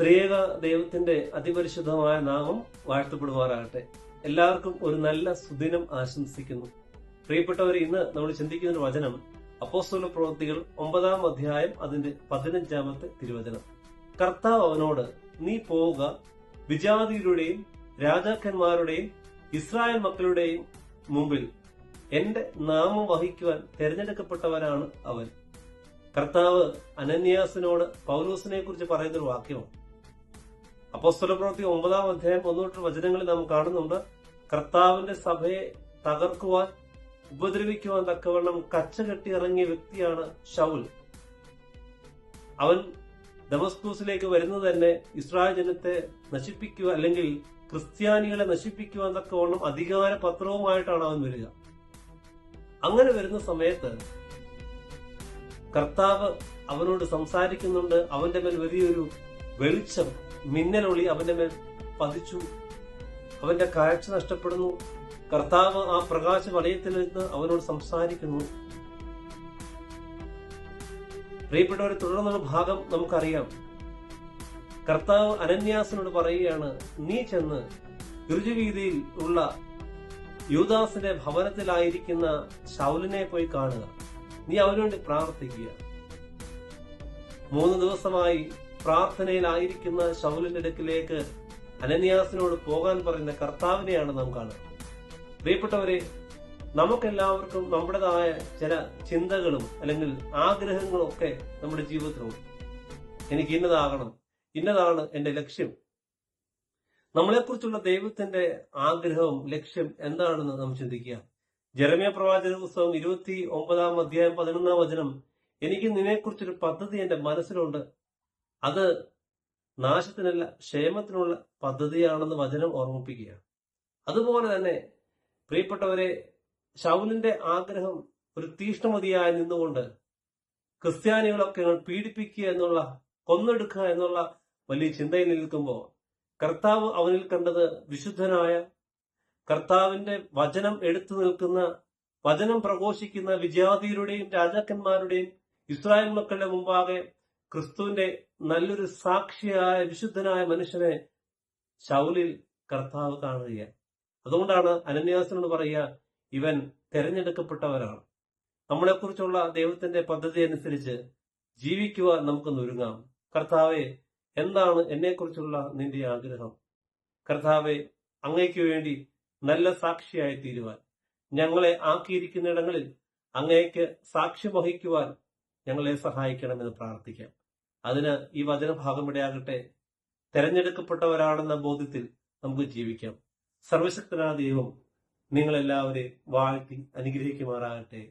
ത്രിയേക ദൈവത്തിന്റെ അതിപരിശുദ്ധമായ നാമം വാഴ്ത്തപ്പെടുമാറാകട്ടെ. എല്ലാവർക്കും ഒരു നല്ല സുദിനം ആശംസിക്കുന്നു. പ്രിയപ്പെട്ടവർ ഇന്ന് നമ്മൾ ചിന്തിക്കുന്ന വചനം അപ്പോസ്തല പ്രവൃത്തികൾ ഒമ്പതാം അധ്യായം അതിന്റെ പതിനഞ്ചാമത്തെ തിരുവചനം. കർത്താവ് അവനോട് നീ പോവുക വിജാതിയുടെയും രാജാക്കന്മാരുടെയും ഇസ്രായേൽ മക്കളുടെയും മുമ്പിൽ എന്റെ നാമം വഹിക്കുവാൻ തെരഞ്ഞെടുക്കപ്പെട്ടവനാണ് അവൻ. കർത്താവ് അനന്യാസിനോട് പൗലോസിനെ കുറിച്ച് പറയുന്നൊരു വാക്യമാണ് അപ്പോസ്തല പ്രവൃത്തി ഒമ്പതാം അധ്യായം ഒന്നുതൊട്ട് വചനങ്ങളിൽ നാം കാണുന്നുണ്ട് കർത്താവിന്റെ സഭയെ തകർക്കുവാൻ ഉപദ്രവിക്കുവാൻ തക്കവണ്ണം കച്ച കെട്ടി ഇറങ്ങിയ വ്യക്തിയാണ് ഷൗൽ അവൻ ദമസ്കൂസിലേക്ക് വരുന്നത് തന്നെ ഇസ്രായേൽ ജനത്തെ നശിപ്പിക്കുക അല്ലെങ്കിൽ ക്രിസ്ത്യാനികളെ നശിപ്പിക്കുവാൻ തക്കവണ്ണം അധികാര പത്രവുമായിട്ടാണ് അവൻ വരിക. അങ്ങനെ വരുന്ന സമയത്ത് കർത്താവ് അവനോട് സംസാരിക്കുന്നുണ്ട് അവന്റെ മേൽ വലിയൊരു വെളിച്ചം മിന്നലൊളി അവന്റെ മേൽ പതിച്ചു. അവന്റെ കാഴ്ച നഷ്ടപ്പെടുന്നു. കർത്താവ് ആ പ്രകാശ വലയത്തിൽ നിന്ന് അവനോട് സംസാരിക്കുന്നു. പ്രിയപ്പെട്ടവരെ തുടർന്നുള്ള ഭാഗം നമുക്കറിയാം. കർത്താവ് അനന്യാസിനോട് പറയുകയാണ് നീ ചെന്ന് ഗുരുജുവീതിയിൽ ഉള്ള യൂദാസിന്റെ ഭവനത്തിലായിരിക്കുന്ന ശൗലിനെ പോയി കാണുക. നീ അവനുവേണ്ടി പ്രാർത്ഥിക്കുക. മൂന്ന് ദിവസമായി പ്രാർത്ഥനയിലായിരിക്കുന്ന ശൗലിന്റെ അനന്യാസിനോട് പോകാൻ പറയുന്ന കർത്താവിനെയാണ് നാം കാണുന്നത് പ്രിയപ്പെട്ടവരെ നമുക്കെല്ലാവർക്കും നമ്മുടേതായ ചില ചിന്തകളും അല്ലെങ്കിൽ ആഗ്രഹങ്ങളും ഒക്കെ നമ്മുടെ ജീവിതത്തിലുണ്ട്. എനിക്ക് ഇന്നതാകണം ഇന്നതാണ് എന്റെ ലക്ഷ്യം. നമ്മളെക്കുറിച്ചുള്ള ദൈവത്തിന്റെ ആഗ്രഹവും ലക്ഷ്യം എന്താണെന്ന് നാം ചിന്തിക്കുക. ജെറമിയ പ്രവാചക പുസ്തകം ഇരുപത്തി ഒമ്പതാം അധ്യായം പതിനൊന്നാം വചനം എനിക്ക് നിന്നെക്കുറിച്ചൊരു പദ്ധതി എന്റെ മനസ്സിലുണ്ട്. അത് നാശത്തിനല്ല ക്ഷേമത്തിനുള്ള പദ്ധതിയാണെന്ന് വചനം ഓർമ്മിപ്പിക്കുകയാണ് അതുപോലെ തന്നെ പ്രിയപ്പെട്ടവരെ ശൗലിന്റെ ആഗ്രഹം ഒരു തീഷ്ണമതിയായി നിന്നുകൊണ്ട് ക്രിസ്ത്യാനികളൊക്കെ പീഡിപ്പിക്കുക എന്നുള്ള കൊന്നെടുക്കുക എന്നുള്ള വലിയ ചിന്തയിൽ നിൽക്കുമ്പോൾ കർത്താവ് അവനിൽ കണ്ടത് വിശുദ്ധനായ കർത്താവിന്റെ വചനം എടുത്തു നിൽക്കുന്ന വചനം പ്രഘോഷിക്കുന്ന വിജാതിയുടെയും രാജാക്കന്മാരുടെയും ഇസ്രായേൽ മക്കളുടെ മുമ്പാകെ ക്രിസ്തുവിന്റെ നല്ലൊരു സാക്ഷിയായ വിശുദ്ധനായ മനുഷ്യനെ ശൗലിൽ കർത്താവ് കാണുകയാണ്. അതുകൊണ്ടാണ് അനന്യാസിനോട് പറയുക ഇവൻ തെരഞ്ഞെടുക്കപ്പെട്ടവരാണ് നമ്മളെക്കുറിച്ചുള്ള ദൈവത്തിന്റെ പദ്ധതി അനുസരിച്ച് ജീവിക്കുവാൻ നമുക്ക് ഒരുങ്ങാം. കർത്താവെ എന്താണ് എന്നെക്കുറിച്ചുള്ള നിന്റെ ആഗ്രഹം? കർത്താവെ അങ്ങയ്ക്ക് വേണ്ടി നല്ല സാക്ഷിയായി തീരുവാൻ. ഞങ്ങളെ ആക്കിയിരിക്കുന്നിടങ്ങളിൽ അങ്ങേക്ക് സാക്ഷി വഹിക്കുവാൻ ഞങ്ങളെ സഹായിക്കണമെന്ന് പ്രാർത്ഥിക്കാം. അതിന് ഈ വചനഭാഗം ഇടയാകട്ടെ തെരഞ്ഞെടുക്കപ്പെട്ടവരാണെന്ന ബോധ്യത്തിൽ നമുക്ക് ജീവിക്കാം. സർവശക്തനായ ദൈവം നിങ്ങളെല്ലാവരെയും വാഴ്ത്തി അനുഗ്രഹിക്കുമാറാകട്ടെ.